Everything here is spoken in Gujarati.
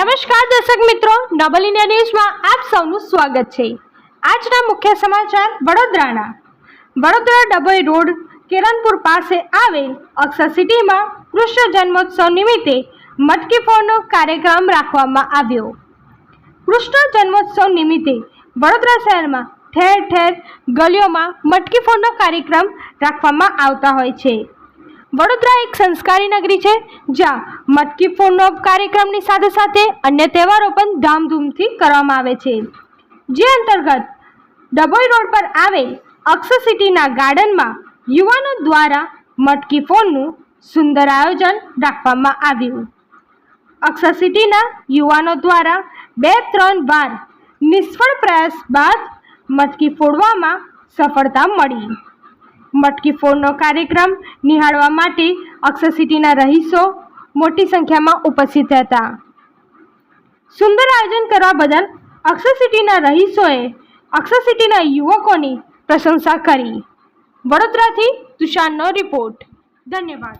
દર્શક મિત્રો ડબલ ઇન્ડિયા ન્યૂઝમાં આપ સૌનું સ્વાગત છે. આજના મુખ્ય સમાચાર વડોદરાના. વડોદરા ડભોઈ રોડ કેરનપુર પાસે આવેલ અક્ષર સિટીમાં કૃષ્ણ જન્મોત્સવ નિમિત્તે મટકી ફોડનો કાર્યક્રમ રાખવામાં આવ્યો. કૃષ્ણ જન્મોત્સવ નિમિત્તે વડોદરા શહેરમાં ઠેર ઠેર ગલીઓમાં મટકી ફોડનો કાર્યક્રમ રાખવામાં આવતા હોય છે. વડોદરા એક સંસ્કારી નગરી છે, જ્યાં મટકી ફોડનો કાર્યક્રમની સાથે સાથે અન્ય તહેવારો પણ ધામધૂમથી કરવામાં આવે છે. જે અંતર્ગત ડભોઈ રોડ પર આવેલ અક્ષર સિટીના ગાર્ડનમાં યુવાનો દ્વારા મટકી ફોડનું સુંદર આયોજન રાખવામાં આવ્યું. અક્ષર સિટીના યુવાનો દ્વારા બે ત્રણ વાર નિષ્ફળ પ્રયાસ બાદ મટકી ફોડવામાં સફળતા મળી. મટકી ફોડનો કાર્યક્રમ નિહાળવા માટે અક્ષર સિટીના રહીશો મોટી સંખ્યામાં ઉપસ્થિત હતા. સુંદર આયોજન કરવા બદલ અક્ષર સિટીના રહીશોએ અક્ષર સિટીના યુવકોની પ્રશંસા કરી. વડોદરાથી તુષારનો રિપોર્ટ. ધન્યવાદ.